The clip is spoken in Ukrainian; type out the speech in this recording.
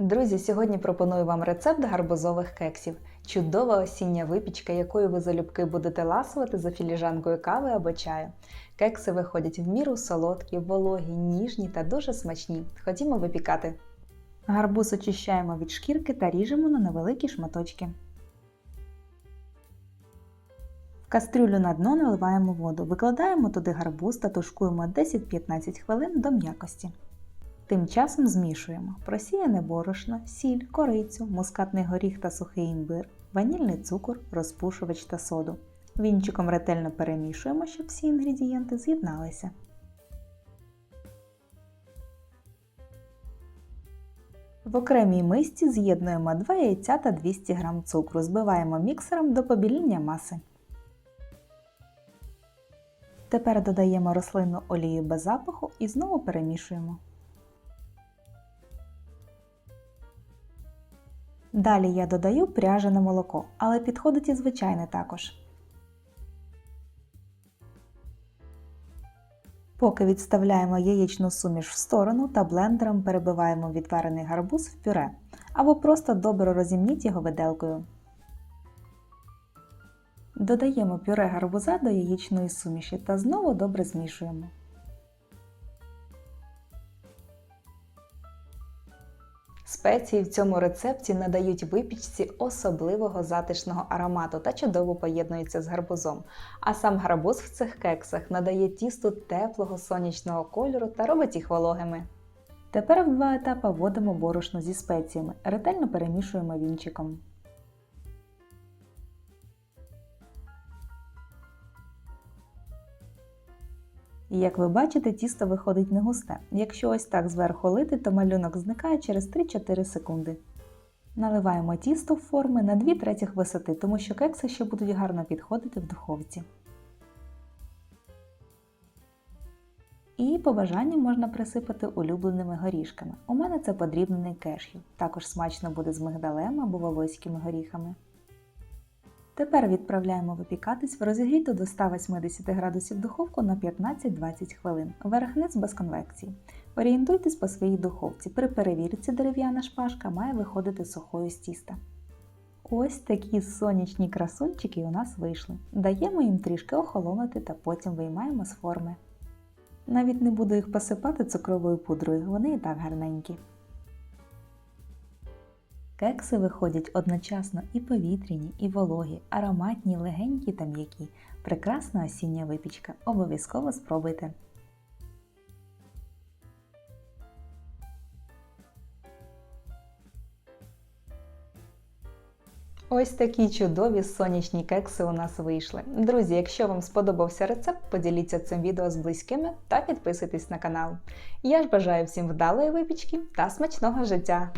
Друзі, сьогодні пропоную вам рецепт гарбузових кексів. Чудова осіння випічка, якою ви залюбки будете ласувати за філіжанкою кави або чаю. Кекси виходять в міру солодкі, вологі, ніжні та дуже смачні. Ходімо випікати. Гарбуз очищаємо від шкірки та ріжемо на невеликі шматочки. В кастрюлю на дно наливаємо воду, викладаємо туди гарбуз та тушкуємо 10-15 хвилин до м'якості. Тим часом змішуємо просіяне борошно, сіль, корицю, мускатний горіх та сухий імбир, ванільний цукор, розпушувач та соду. Вінчиком ретельно перемішуємо, щоб всі інгредієнти з'єдналися. В окремій мисці з'єднуємо 2 яйця та 200 г цукру, збиваємо міксером до побіління маси. Тепер додаємо рослинну олію без запаху і знову перемішуємо. Далі я додаю пряжене молоко, але підходить і звичайне також. Поки відставляємо яєчну суміш в сторону та блендером перебиваємо відварений гарбуз в пюре або просто добре розімніть його виделкою. Додаємо пюре гарбуза до яєчної суміші та знову добре змішуємо. Спеції в цьому рецепті надають випічці особливого затишного аромату та чудово поєднуються з гарбузом. А сам гарбуз в цих кексах надає тісту теплого сонячного кольору та робить їх вологими. Тепер в два етапи вводимо борошно зі спеціями, ретельно перемішуємо вінчиком. І як ви бачите, тісто виходить не густе. Якщо ось так зверху лити, то малюнок зникає через 3-4 секунди. Наливаємо тісто в форми на 2 третіх висоти, тому що кекси ще будуть гарно підходити в духовці. І по бажанню можна присипати улюбленими горішками. У мене це подрібнений кешю. Також смачно буде з мигдалем або волоськими горіхами. Тепер відправляємо випікатись в розігріту до 180 градусів духовку на 15-20 хвилин. Верх-низ без конвекції. Орієнтуйтесь по своїй духовці. При перевірці дерев'яна шпажка має виходити сухою з тіста. Ось такі сонячні красунчики у нас вийшли. Даємо їм трішки охолонути та потім виймаємо з форми. Навіть не буду їх посипати цукровою пудрою, вони і так гарненькі. Кекси виходять одночасно і повітряні, і вологі, ароматні, легенькі та м'які. Прекрасна осіння випічка. Обов'язково спробуйте. Ось такі чудові сонячні кекси у нас вийшли. Друзі, якщо вам сподобався рецепт, поділіться цим відео з близькими та підписуйтесь на канал. Я ж бажаю всім вдалої випічки та смачного життя!